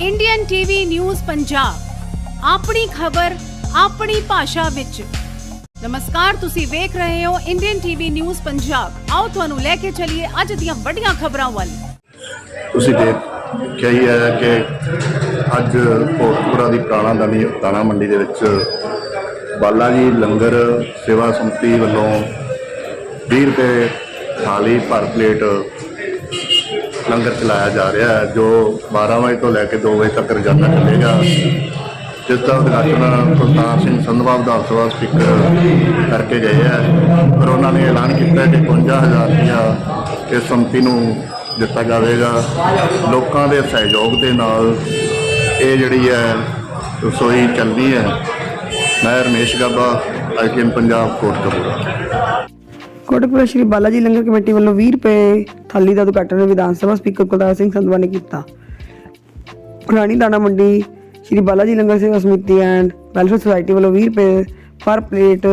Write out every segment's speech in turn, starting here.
Indian TV news Punjab ਆਪਣੀ ਖਬਰ, ਆਪਣੀ ਭਾਸ਼ਾ ਵਿੱਚ। ਨਮਸਕਾਰ, ਤੁਸੀਂ ਵੇਖ ਰਹੇ ਹੋ ਇੰਡੀਅਨ ਟੀਵੀ ਨਿਊਜ਼ ਪੰਜਾਬ ਆਓ ਤੁਹਾਨੂੰ ਲੈ ਕੇ ਚੱਲੀਏ ਅੱਜ ਦੀਆਂ ਵੱਡੀਆਂ ਖਬਰਾਂ ਵੱਲ। ਤੁਸੀਂ ਦੇਖਿਆ ਹੀ ਹੈ ਕਿ ਅੱਜ ਕੋਟਪੁਰਾ ਦੀ ਪੁਰਾਣਾ ਦਾਣੀ ਦਾਣਾ ਮੰਡੀ ਦੇ ਵਿੱਚ ਬਾਲਾ ਜੀ ਲੰਗਰ ਸੇਵਾ ਸੰਮਤੀ ਵੱਲੋਂ 20 ਰੁਪਏ ਥਾਲੀ ਪਰ ਪਲੇਟ ਲੰਗਰ ਚਲਾਇਆ ਜਾ ਰਿਹਾ ਹੈ, ਜੋ 12 ਵਜੇ ਤੋਂ ਲੈ ਕੇ 2 ਵਜੇ ਤੱਕ ਰੋਜ਼ਾਨਾ ਚੱਲੇਗਾ। ਜਿਸ ਦਾ ਉਦਘਾਟਨ ਕੁਲਤਾਰ ਸਿੰਘ ਸੰਧਵਾ ਵਿਧਾਨ ਸਭਾ ਸਪੀਕਰ ਕਰਕੇ ਗਏ ਹੈ ਪਰ ਉਹਨਾਂ ਨੇ ਐਲਾਨ ਕੀਤਾ ਹੈ ਕਿ 51000 ਰੁਪਇਆ ਇਸ ਸੰਮਤੀ ਨੂੰ ਦਿੱਤਾ ਜਾਵੇਗਾ। ਲੋਕਾਂ ਦੇ ਸਹਿਯੋਗ ਦੇ ਨਾਲ ਇਹ ਜਿਹੜੀ ਹੈ ਰਸੋਈ ਚੱਲਦੀ ਹੈ। ਮੈਂ ਰਮੇਸ਼ ਗਾਬਾ ਆਈਟੀਐਨ ਪੰਜਾਬ, ਕੋਟਕਪੂਰਾ। ਕੋਟਕਪੁਰਾ ਸ਼੍ਰੀ ਬਾਲਾ ਜੀ ਲੰਗਰ ਕਮੇਟੀ ਵੱਲੋਂ 20 ਰੁਪਏ ਥਾਲੀ ਦਾ ਉਦਘਾਟਨ ਵਿਧਾਨ ਸਭਾ ਸਪੀਕਰ ਕੁਲਤਾਰ ਸਿੰਘ ਸੰਧਵਾ ਨੇ ਕੀਤਾ। ਪੁਰਾਣੀ ਦਾਣਾ ਮੰਡੀ ਸ਼੍ਰੀ ਬਾਲਾ ਜੀ ਲੰਗਰ ਸੇਵਾ ਸਮਿਤੀ ਐਂਡ ਵੈਲਫੇਅਰ ਸੁਸਾਇਟੀ ਵੱਲੋਂ 20 ਰੁਪਏ ਪਰ ਪਲੇਟ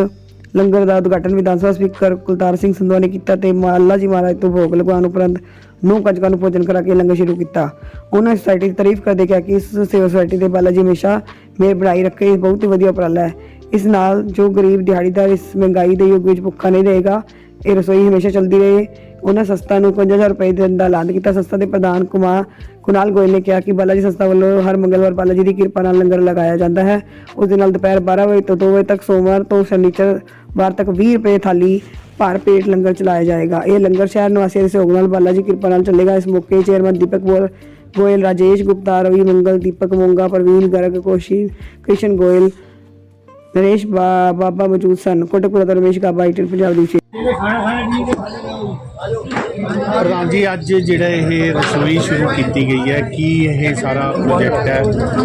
ਲੰਗਰ ਦਾ ਉਦਘਾਟਨ ਵਿਧਾਨ ਸਭਾ ਸਪੀਕਰ ਕੁਲਤਾਰ ਸਿੰਘ ਸੰਧਵਾ ਨੇ ਕੀਤਾ ਤੇ ਮਾਲਾ ਜੀ ਮਹਾਰਾਜ ਤੋਂ ਭੋਗ ਲਗਵਾਉਣ ਉਪਰੰਤ ਨੂੰ ਕੰਜਕਾਂ ਨੂੰ ਭੋਜਨ ਕਰਾ ਕੇ ਲੰਗਰ ਸ਼ੁਰੂ ਕੀਤਾ। ਉਹਨਾਂ ਸੁਸਾਇਟੀ ਦੀ ਤਾਰੀਫ ਕਰਦੇ ਕਿਹਾ ਕਿ ਇਸ ਸੇਵਾ ਸੁਸਾਇਟੀ ਦੇ ਬਾਲਾ ਜੀ ਹਮੇਸ਼ਾ ਮੇਰ ਬਣਾਈ ਰੱਖੇ, ਇਹ ਬਹੁਤ ਹੀ ਵਧੀਆ ਉਪਰਾਲਾ ਹੈ। ਇਸ ਨਾਲ ਜੋ ਗਰੀਬ ਦਿਹਾੜੀਦਾਰ ਇਸ ਮਹਿੰਗਾਈ ਦੇ ਯੁੱਗ ਵਿੱਚ ਭੁੱਖਾ ਨਹੀਂ ਰਹੇਗਾ ਇਹ ਰਸੋਈ ਹਮੇਸ਼ਾ ਚੱਲਦੀ ਰਹੇ। ਉਹਨਾਂ ਸੰਸਥਾ ਨੂੰ 5000 ਰੁਪਏ ਦੇਣ ਦਾ ਐਲਾਨ ਕੀਤਾ। ਸੰਸਥਾ ਦੇ ਪ੍ਰਧਾਨ ਕੁਮਾਰ ਕੁਨਾਲ ਗੋਇਲ ਨੇ ਕਿਹਾ ਕਿ ਬਾਲਾਜੀ ਸੰਸਥਾ ਵੱਲੋਂ ਹਰ ਮੰਗਲਵਾਰ ਬਾਲਾ ਜੀ ਦੀ ਕਿਰਪਾ ਨਾਲ ਲੰਗਰ ਲਗਾਇਆ ਜਾਂਦਾ ਹੈ। ਉਸ ਦੇ ਨਾਲ ਦੁਪਹਿਰ 12 ਵਜੇ ਤੋਂ 2 ਵਜੇ ਤੱਕ ਸੋਮਵਾਰ ਤੋਂ ਸ਼ਨੀਚਰ ਵਾਰ ਤੱਕ 20 ਰੁਪਏ ਥਾਲੀ ਭਰ ਪੇਟ ਲੰਗਰ ਚਲਾਇਆ ਜਾਏਗਾ। ਇਹ ਲੰਗਰ ਸ਼ਹਿਰ ਨਿਵਾਸੀਆਂ ਦੇ ਸਹਿਯੋਗ ਨਾਲ ਬਾਲਾ ਜੀ ਕਿਰਪਾ ਨਾਲ ਚੱਲੇਗਾ। ਇਸ ਮੌਕੇ ਚੇਅਰਮੈਨ ਦੀਪਕ ਗੋਇਲ ਗੋਇਲ, ਰਾਜੇਸ਼ ਗੁਪਤਾ, ਰਵੀ ਮੰਗਲ, ਦੀਪਕ ਮੋਂਗਾ, ਪ੍ਰਵੀਨ ਗਰਗ, ਕੋਸ਼ੀ, ਕ੍ਰਿਸ਼ਨ ਗੋਇਲ, ਨਰੇਸ਼ ਬਾ- ਬਾਬਾ ਮੌਜੂਦ ਸਨ। ਕੋਟਕਪੁਰਾ ਤੋਂ ਰਮੇਸ਼ ਗਾਬਾ ਆਈਟਨ ਪੰਜਾਬ ਦੀ ਪ੍ਰਧਾਨ ਜੀ ਅੱਜ ਜਿਹੜਾ ਇਹ ਰਸੋਈ ਸ਼ੁਰੂ ਕੀਤੀ ਗਈ ਹੈ ਕੀ ਇਹ ਸਾਰਾ ਪ੍ਰੋਜੈਕਟ ਹੈ?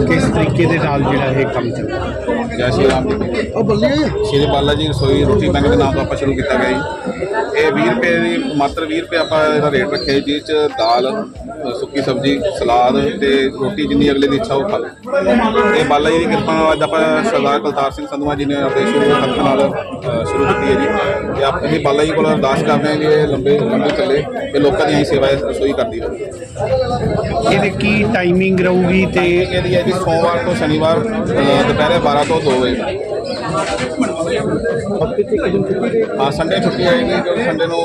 ਕਿਸ ਤਰੀਕੇ ਦੇ ਨਾਲ ਜਿਹੜਾ ਇਹ ਕੰਮ ਚੱਲਦਾ ਜੈ ਸ਼੍ਰੀ ਰਾਮ ਜੀ। ਉਹ ਬੱਲੇ। ਸ਼੍ਰੀ ਬਾਲਾ ਜੀ ਰਸੋਈ ਰੋਟੀ ਬੈਂਕ ਦੇ ਨਾਮ ਤੋਂ ਆਪਾਂ ਸ਼ੁਰੂ ਕੀਤਾ ਗਿਆ ਜੀ। ਇਹ 20 ਰੁਪਏ ਦੀ ਮਾਤਰ 20 ਰੁਪਏ ਆਪਾਂ ਇਹਦਾ ਰੇਟ ਰੱਖਿਆ ਜੀ ਜਿਸ ਚ ਦਾਲ ਸੁੱਕੀ ਸਬਜ਼ੀ ਸਲਾਦ ਤੇ ਰੋਟੀ ਜਿੰਨੀ ਅਗਲੇ ਦੀ ਇੱਛਾ ਉਹ ਖਾਵੇ ਇਹ ਬਾਲਾ ਜੀ ਦੀ ਕਿਰਪਾ ਨਾਲ ਅੱਜ ਆਪਾਂ ਸਰਦਾਰ ਕੁਲਤਾਰ ਸਿੰਘ ਸੰਧਵਾ ਜੀ ਨੇ ਆਪਣੇ ਸ਼ੁਰੂ ਹੱਥ ਨਾਲ ਸ਼ੁਰੂ ਕੀਤੀ ਹੈ ਜੀ। ਤੇ ਆਪਾਂ ਇਹ ਬਾਲਾ ਜੀ ਕੋਲ ਅਰਦਾਸ ਕਰਦੇ ਹਾਂ ਕਿ ਇਹ ਲੰਬੇ ਲੰਬੇ ਚੱਲੇ ਤੇ ਲੋਕਾਂ ਦੀ ਅਸੀਂ ਸੇਵਾ ਰਸੋਈ ਕਰਦੀ ਰਹੇ। ਇਹਦੀ ਕੀ ਟਾਈਮਿੰਗ ਰਹੂਗੀ ਤੇ ਤੇ ਇਹਦੀ ਹੈ ਜੀ ਸੋਮਵਾਰ ਤੋਂ ਸ਼ਨੀਵਾਰ ਅ, ਦੁਪਹਿਰੇ 12 ਤੋਂ 2 ਵਜੇ। ਤੱਕ ਹਾਂ ਸੰਡੇ ਛੁੱਟੀ ਆਏਗੀ ਕਿਉਂਕਿ ਸੰਡੇ ਨੂੰ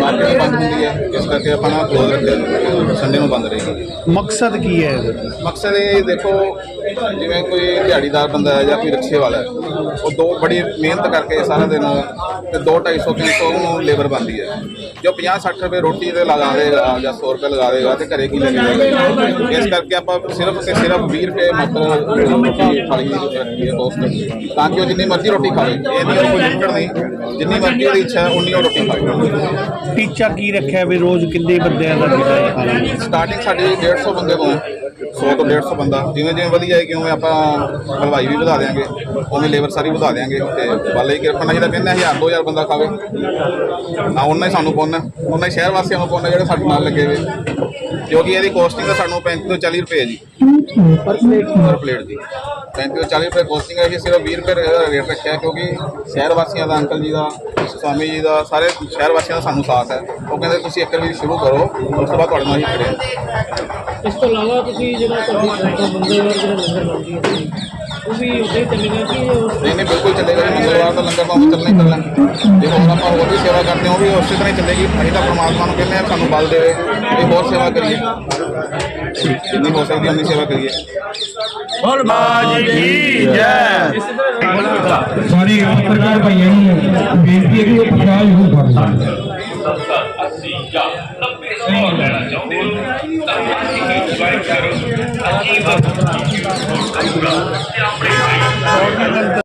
ਮਾਰਕੀਟ ਬੰਦ ਹੁੰਦੀ ਹੈ ਇਸ ਕਰਕੇ ਆਪਾਂ ਨਾ ਕਲੋਜ਼ ਰੱਖਿਆ ਸੰਡੇ ਨੂੰ ਬੰਦ ਰਹੇਗੀ ਮਕਸਦ ਕੀ ਹੈ ਇਹਦਾ ਮਕਸਦ ਇਹ ਦੇਖੋ ਜਿਵੇਂ ਕੋਈ ਦਿਹਾੜੀਦਾਰ ਬੰਦਾ ਹੈ ਜਾਂ ਕੋਈ ਰਿਕਸ਼ੇ ਵਾਲਾ ਹੈ ਉਹ ਦੋ ਬੜੀ ਮਿਹਨਤ ਕਰਕੇ ਸਾਰਾ ਦਿਨ ਤੇ 2 250 300 ਨੂੰ ਲੇਬਰ ਬਣਦੀ ਹੈ ਜੋ 50 60 ਰੁਪਏ ਰੋਟੀ ਤੇ ਲਗਾ ਦੇਗਾ ਜਾਂ 100 ਰੁਪਏ ਲਗਾ ਦੇਗਾ ਤੇ ਘਰੇ ਕੀ ਲੈ ਕੇ ਜਾਏਗਾ ਇਸ ਕਰਕੇ ਆਪਾਂ ਸਿਰਫ ਤੇ ਸਿਰਫ 20 ਰੁਪਏ ਰੋਟੀ ਥਾਲੀ ਦੀ ਰੱਖੀ ਹੈ ਤਾਂ ਕਿ ਉਹ ਜਿੰਨੀ ਮਰਜ਼ੀ ਰੋਟੀ ਖਾਵੇ ਇਹ ਨਹੀਂ ਕੋਈ ਲਿਮਟਡ ਨਹੀਂ। ਜਿੰਨੀ ਮਰਜ਼ੀ ਉਹਦੀ ਇੱਛਾ ਹੈ ਉਨੀ ਉਹ ਰੋਟੀ ਖਾਵੇ ਟੀਚਾ ਕੀ ਰੱਖਿਆ ਵੀ ਰੋਜ਼ ਕਿੰਨੇ ਬੰਦਿਆਂ ਦਾ ਜਿਹੜਾ? ਸਟਾਰਟਿੰਗ ਸਾਡੀ 150 ਬੰਦੇ ਤੋਂ ਹੈ 100 ਤੋਂ 150 ਬੰਦਾ। ਜਿਵੇਂ ਜਿਵੇਂ ਵਧੀਆ ਹੈ ਕਿਉਂ ਆਪਾਂ ਹਲਵਾਈ ਵੀ ਵਧਾ ਦੇਾਂਗੇ ਉਵੇਂ ਲੇਬਰ ਸਾਰੀ ਵਧਾ ਦੇਾਂਗੇ ਤੇ ਬਾਲੇ ਕੀ ਕਿਰਪਾ ਨਾਲ ਜਿਹਦਾ ਕਹਿੰਦੇ 1000 2000 ਬੰਦਾ ਖਾਵੇ। ਨਾ ਉਹਨਾਂ ਹੀ ਸਾਨੂੰ ਪੁੰਨ। ਉਹਨਾਂ ਹੀ ਸ਼ਹਿਰ ਵਾਸੀਆਂ ਨੂੰ ਪੁੰਨ ਜਿਹੜੇ ਸਾਡੇ ਨਾਲ ਲੱਗੇ ਹੋਏ। ਕਿਉਂਕਿ ਇਹਦੀ ਕੋਸਟਿੰਗ ਤਾਂ ਸਾਨੂੰ 35 ਤੋਂ 40 ਰੁਪਏ ਹੈ ਜੀ। ਪਰ ਪਲੇਟ ਪਰ ਪਲੇਟ ਦੀ। 35 40 ਰੁਪਏ ਕੋਸਟਿੰਗ ਹੈ ਜੀ ਸਿਰਫ 20 ਰੁਪਏ ਇਹਦਾ ਰੇਟ ਰੱਖਿਆ, ਕਿਉਂਕਿ ਸ਼ਹਿਰ ਵਾਸੀਆਂ ਦਾ ਅੰਕਲ ਜੀ ਦਾ, ਸਵਾਮੀ ਜੀ ਦਾ, ਸਾਰੇ ਸ਼ਹਿਰ ਵਾਸੀਆਂ ਦਾ ਸਾਨੂੰ ਸਾਥ ਹੈ। ਉਹ ਕਹਿੰਦੇ ਤੁਸੀਂ ਇੱਕ ਵਾਰੀ ਸ਼ੁਰੂ ਕਰੋ, ਉਸ ਤੋਂ ਬਾਅਦ ਤੁਹਾਡੇ ਨਾਲ ਹੀ ਖੜੇ ਹਾਂ। ਇਸ ਤੋਂ ਇਲਾਵਾ ਤੁਸੀਂ ਜਿਹੜਾ ਤੁਹਾਡੀ ਸੰਸਥਾ ਬੰਦੇ ਵਾਰ ਜਿਹੜਾ ਲੰਗਰ ਲਾਉਂਦੀ ਹੈ ਉਹ ਵੀ ਉਸੇ ਚੱਲੇਗਾ ਕਿ ਉਹ ਨਹੀਂ ਨਹੀਂ ਬਿਲਕੁਲ ਚੱਲੇਗਾ ਜੀ ਮੰਗਲਵਾਰ ਦਾ ਲੰਗਰ ਤਾਂ ਉਹ ਚੱਲਣਾ ਹੀ ਚੱਲਣਾ ਜੇ ਹੋਰ ਆਪਾਂ ਹੋਰ ਵੀ ਸੇਵਾ ਕਰਦੇ ਹਾਂ ਉਹ ਵੀ ਉਸੇ ਤਰ੍ਹਾਂ ਹੀ ਚੱਲੇਗੀ ਅਸੀਂ ਤਾਂ ਪਰਮਾਤਮਾ ਨੂੰ ਕਹਿੰਦੇ ਹਾਂ ਸਾਨੂੰ ਬਲ ਦੇਵੇ ਕਿ ਹੋਰ ਸੇਵਾ ਕਰੀਏ। ਜਿੰਨੀ ਹੋ ਸਕਦੀ ਉਨੀ ਸੇਵਾ ਕਰੀਏ। ਸਾਰੀ ਪੱਤਰਕਾਰ ਭਾਈਆਂ ਨੂੰ ਬੇਨਤੀ ਹੈ ਕਿ ਉਹ ਪੱਤਰਕਾਰ ਜ਼ਰੂਰ ਕਰ। ਲੈਣ